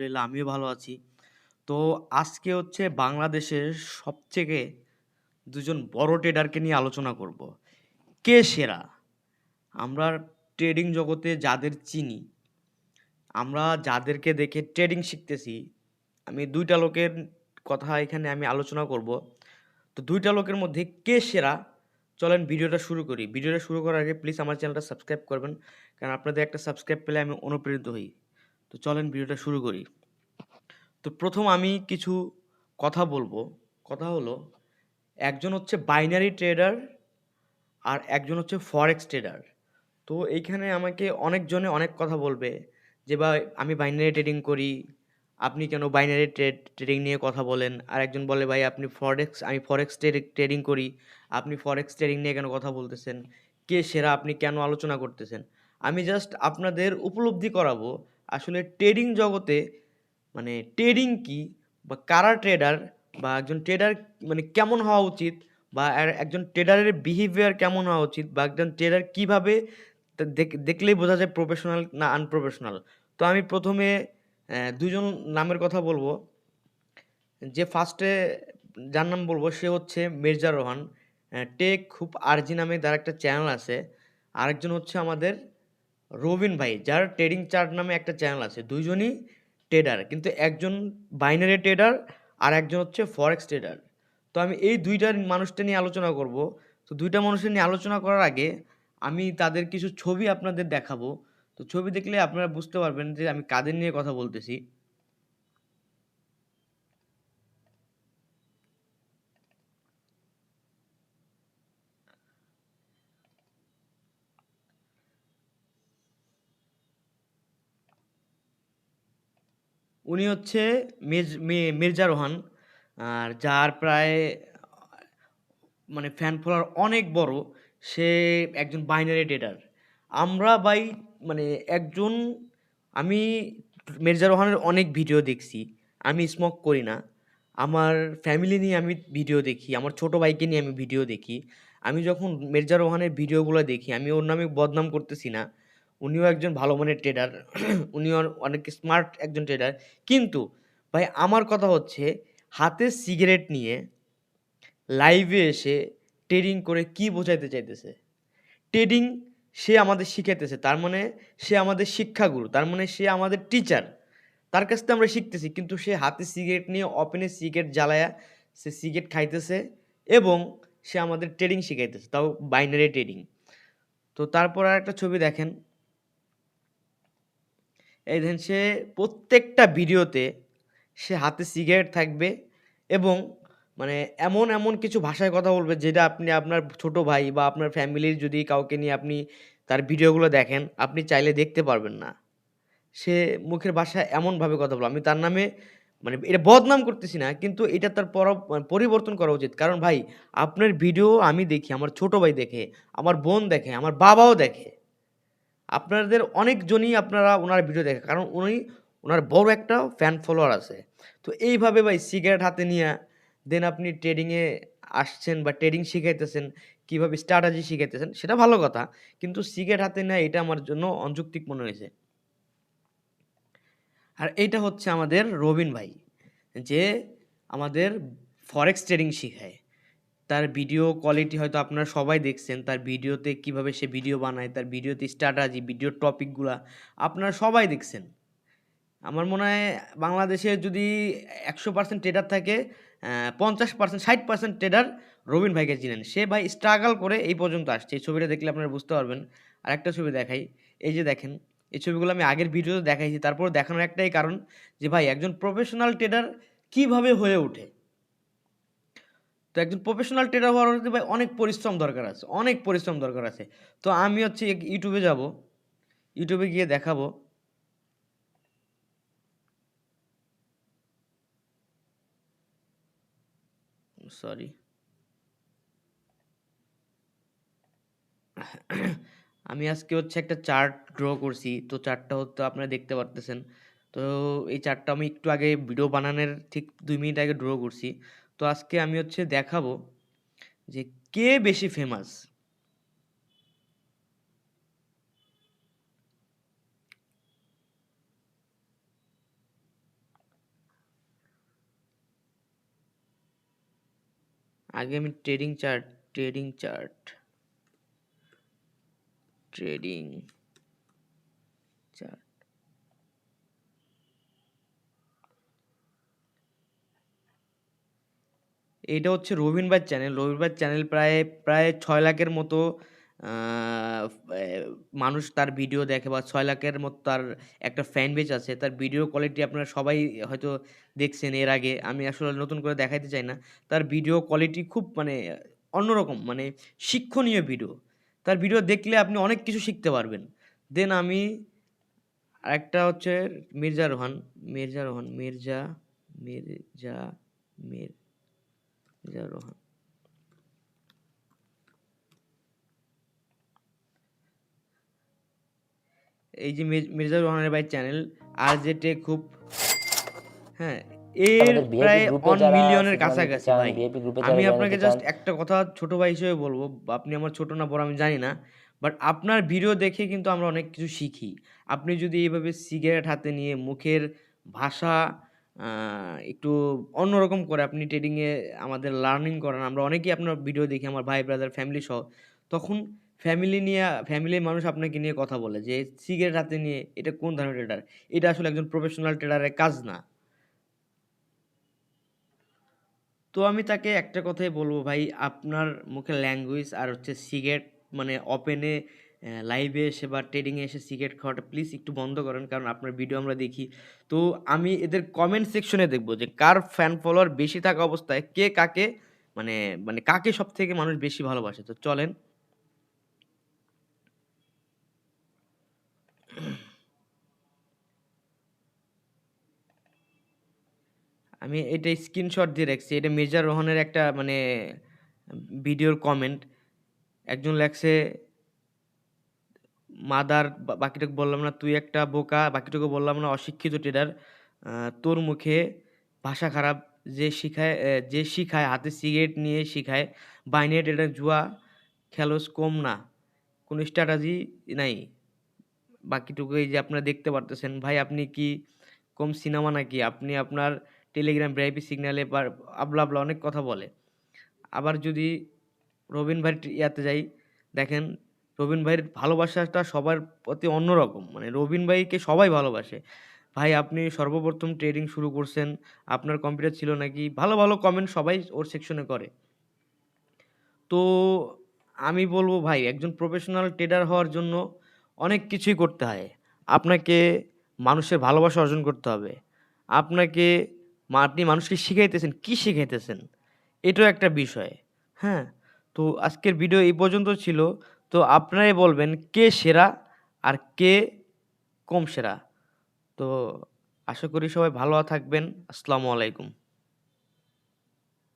আলহামদুলিল্লাহ আমিও ভালো আছি। তো আজকে হচ্ছে বাংলাদেশের সবথেকে ২ জন বড় ট্রেডারকে নিয়ে আলোচনা করব। কে সেরা? আমরা ট্রেডিং জগতে যাদের চিনি, আমরা যাদেরকে দেখে ট্রেডিং শিখতেছি, আমি দুইটা লোকের কথা এখানে আমি আলোচনা করব। তো দুইটা লোকের মধ্যে কে সেরা? চলেন ভিডিওটা শুরু করি। ভিডিওটা শুরু করার আগে প্লিজ আমার চ্যানেলটা সাবস্ক্রাইব করবেন। কারণ আপনাদের একটা সাবস্ক্রাইব পেলে আমি অনুপ্রেরিত হই। তো চলেন ভিডিওটা শুরু করি। তো প্রথম আমি কিছু কথা বলব। কথা হলো, একজন হচ্ছে বাইনারি ট্রেডার আর একজন হচ্ছে ফরেক্স ট্রেডার। তো এইখানে আমাকে অনেকজনে অনেক কথা বলবে যে, ভাই, আমি বাইনারি ট্রেডিং করি। আপনি কেন বাইনারি ট্রেড ট্রেডিং নিয়ে কথা বলেন? আর একজন বলে, ভাই, আপনি ফরেক্স আমি ফরেক্স ট্রেডিং করি। আপনি ফরেক্স ট্রেডিং নিয়ে কেন কথা বলতেছেন? কে সেরা? আপনি কেন আলোচনা করতেছেন? আমি জাস্ট আপনাদের উপলব্ধি করাবো আসলে ট্রেডিং জগতে মানে ট্রেডিং কি? বা কারা ট্রেডার? বা একজন ট্রেডার মানে কেমন হওয়া উচিত? বা একজন ট্রেডারের বিহেভিয়ার কেমন হওয়া উচিত? বা একজন ট্রেডার কীভাবে দেখলেই বোঝা যায় প্রফেশনাল না আনপ্রফেশনাল। তো আমি ১ম এ অ্যা ২ জন নামের কথা বলব। যে ফার্স্টে যার নাম বলব সে হচ্ছে মির্জা রোহান। টেক খুব আরজি নামে তার একটা চ্যানেল আছে। আরেকজন হচ্ছে আমাদের রবিন ভাই, যার ট্রেডিং চার্ট নামে একটা চ্যানেল আছে। দুইজনই ট্রেডার। কিন্তু একজন বাইনারি ট্রেডার আর একজন হচ্ছে ফরেক্স ট্রেডার। তো আমি এই ২ টার মানুষটা নিয়ে আলোচনা করব। তো দুইটা মানুষের নিয়ে আলোচনা করার আগে আমি তাদের কিছু ছবি আপনাদের দেখাবো। তো ছবি দেখলে আপনারা বুঝতে পারবেন যে আমি কাদের নিয়ে কথা বলতেছি। উনি হচ্ছে মির্জা রোহান। আর যার প্রায় মানে ফ্যান ফলোয়ার অনেক বড়। সে একজন বাইনারি ট্রেডার। আমরা ভাই মানে একজন, আমি মির্জা রোহানের অনেক ভিডিও দেখছি। আমি স্মোক করি না। আমার ফ্যামিলি নিয়ে আমি ভিডিও দেখি। আমার ছোট ভাইকে নিয়ে আমি ভিডিও দেখি। আমি যখন মির্জা রোহানের ভিডিওগুলো দেখি, আমি ওর নামে বদনাম করতেছি না। উনিও একজন ভালো মনের ট্রেডার। উনিও অনেক স্মার্ট একজন ট্রেডার। কিন্তু ভাই আমার কথা হচ্ছে হাতে সিগারেট নিয়ে লাইভে এসে ট্রেডিং করে কি বোঝাইতে চাইতেছে? ট্রেডিং সে আমাদের শিখাইতেছে। তার মানে সে আমাদের শিক্ষাগুরু। তার মানে সে আমাদের টিচার। তার কাছ থেকে আমরা শিখতেছি। কিন্তু সে হাতে সিগারেট নিয়ে ওপেনে সিগারেট জ্বালায়া সে সিগারেট খাইতেছে এবং সে আমাদের ট্রেডিং শিখাইতেছে। তাও বাইনারি ট্রেডিং। তো তারপর আর একটা ছবি দেখেন। এই দেখেন সে প্রত্যেকটা ভিডিওতে সে হাতে সিগারেট থাকবে এবং মানে এমন, এমন কিছু ভাষায় কথা বলবে যেটা আপনি আপনার ছোট ভাই বা আপনার ফ্যামিলির যদি কাউকে নিয়ে আপনি তার ভিডিওগুলো দেখেন, আপনি চাইলে দেখতে পারবেন না। সে মুখের ভাষা এমনভাবে কথা বলে। আমি তার নামে মানে এটা বদনাম করতেছি না। কিন্তু এটা তার পর মানে পরিবর্তন করা উচিত। কারণ ভাই আপনার ভিডিও আমি দেখি, আমার ছোট ভাই দেখে, আমার বোন দেখে, আমার বাবাও দেখে। আপনাদের অনেকজনই আপনারা ওনার ভিডিও দেখে। কারণ উনি ওনার বড় একটা ফ্যান ফলোয়ার আছে। তো এইভাবে ভাই সিগারেট হাতে নিয়ে দেন আপনি ট্রেডিংয়ে আসছেন বা ট্রেডিং শিখাইতেছেন, কীভাবে স্ট্র্যাটাজি শিখাইতেছেন সেটা ভালো কথা। কিন্তু সিগারেট হাতে নেয়া এটা আমার জন্য অযৌক্তিক মনে হয়েছে। আর এইটা হচ্ছে আমাদের রবিন ভাই। যে আমাদের ফরেক্স ট্রেডিং শিখায়। তার ভিডিও কোয়ালিটি হয়তো আপনারা সবাই দেখছেন। তার ভিডিওতে কীভাবে সে ভিডিও বানায়, তার ভিডিওতে স্ট্র্যাটেজি, ভিডিওর টপিকগুলো আপনারা সবাই দেখছেন। আমার মনে হয় বাংলাদেশে যদি ১০০% ট্রেডার থাকে অ্যা ৫০% ৬০% ট্রেডার রবিন ভাইকে চিনেন। সে ভাই স্ট্রাগল করে এই পর্যন্ত আসছে। এই ছবিটা দেখলে আপনারা বুঝতে পারবেন। আরেকটা ছবি দেখাই। এই যে দেখেন, এই ছবিগুলো আমি আগের ভিডিওতে দেখাইছি। তারপর দেখানোর একটাই কারণ যে ভাই একজন প্রফেশনাল ট্রেডার কীভাবে হয়ে ওঠে? তো একজন প্রফেশনাল ট্রেডার হওয়ার হতে ভাই অনেক পরিশ্রম দরকার আছে। অনেক পরিশ্রম দরকার আছে। তো আমি হচ্ছে এ যাব। এ গিয়ে দেখাবো। সরি। আমি আজকে হচ্ছে একটা চার্ট ড্র করছি। তো চার্টটা হচ্ছে আপনারা দেখতে পারতেছেন। তো এই চার্টটা আমি একটু আগে ভিডিও বানানোর ঠিক দুই মিনিট আগে ড্র করছি। তো আজকে আমি হচ্ছে দেখাবো যে কে বেশি ফেমাস আগে আমি trading chart trading chart trading chart এটা হচ্ছে রবিন ভাই চ্যানেল রবিন ভাই চ্যানেল প্রায় প্রায় ছয় লাখের মতো মানুষ তার ভিডিও দেখে বা ছয় লাখের মতো তার একটা ফ্যান বেজ আছে। তার ভিডিও কোয়ালিটি আপনারা সবাই হয়তো দেখছেন এর আগে। আমি আসলে নতুন করে দেখাইতে চাই না। তার ভিডিও কোয়ালিটি খুব মানে অন্যরকম মানে শিক্ষণীয় ভিডিও তার ভিডিও দেখলে আপনি অনেক কিছু শিখতে পারবেন। দেন আমি আরেকটা হচ্ছে মির্জা রোহান। মির্জা রোহান, মির্জা মির্জা এই যে ভাই চ্যানেল আর খুব হ্যাঁ এর প্রায় যারা মিলিয়নের কাছাকাছি ভাই। আমি আপনাকে জাস্ট একটা কথা ছোট ভাই হিসেবে বলব আপনি আমার ছোট না বড় আমি জানি না বাট আপনার ভিডিও দেখে কিন্তু আমরা অনেক কিছু শিখি। আপনি যদি এইভাবে সিগারেট হাতে নিয়ে মুখের ভাষা একটু অন্যরকম করে আপনি ট্রেডিংয়ে আমাদের লার্নিং করেন। আমরা অনেকেই আপনার ভিডিও দেখি, আমার ভাই ব্রাদার ফ্যামিলি সহ। তখন ফ্যামিলি নিয়ে ফ্যামিলির মানুষ আপনাকে নিয়ে কথা বলে যে, সিগারেট হাতে নিয়ে, এটা কোন ধরনের ট্রেডার এটা আসলে একজন প্রফেশনাল ট্রেডারের কাজ না। তো আমি তাকে একটা কথাই বলব ভাই, আপনার মুখে ল্যাঙ্গুয়েজ আর হচ্ছে সিগারেট মানে ওপেনে লাইভে এসে বা ট্রেডিংয়ে এসে সিগারেট খাওয়াটা প্লিজ একটু বন্ধ করেন, কারণ আপনার ভিডিও আমরা দেখি। তো আমি এদের কমেন্ট সেকশনে দেখব যে কার ফ্যান ফলোয়ার বেশি থাকা অবস্থায়, কে কাকে মানে মানে কাকে সব থেকে মানুষ বেশি ভালোবাসে। তো চলেন। আমি এটা স্ক্রিনশট দিয়ে রাখছি। এটা মির্জা রোহনের একটা মানে ভিডিওর কমেন্ট একজন লেখছে মাদার, বা- বাকিটুকু বললাম না, তুই একটা বোকা, বাকিটুকু বললাম না, অশিক্ষিত ট্রেডার তোর মুখে ভাষা খারাপ, যে শিখায় যে শিখায়, হাতে সিগারেট নিয়ে শিখায় বাইনে ট্রেডার জুয়া, খেলোস কম না, কোনো স্ট্র্যাটাজি নাই। বাকিটুকু এই যে আপনারা দেখতে পারতেছেন, ভাই আপনি কি কম সিনেমা নাকি? আপনি আপনার টেলিগ্রাম ভিআইপি সিগন্যালে আবলা আবলা অনেক কথা বলে। আবার যদি রবিন টি- ইয়াতে যাই, দেখেন রবিন ভাইয়ের ভালোবাসাটা সবার প্রতি অন্যরকম। মানে রবিন ভাইকে সবাই ভালোবাসে। ভাই, আপনি সর্বপ্রথম ট্রেডিং শুরু করছেন। আপনার কম্পিউটার ছিল নাকি? ভালো ভালো কমেন্ট সবাই ওর সেকশনে করে। তো আমি বলব, ভাই, একজন প্রফেশনাল ট্রেডার হওয়ার জন্য অনেক কিছুই করতে হয়। আপনাকে মানুষের ভালোবাসা অর্জন করতে হবে। আপনাকে আপনি মানুষকে শিখাইতেছেন। কি শিখাইতেছেন? এটাও একটা বিষয়। হ্যাঁ? তো আজকের ভিডিও এই পর্যন্ত ছিল। তো আপনারাই বলবেন কে সেরা আর কে কম সেরা। তো আশা করি সবাই ভালো থাকবেন। আসসালামু আলাইকুম।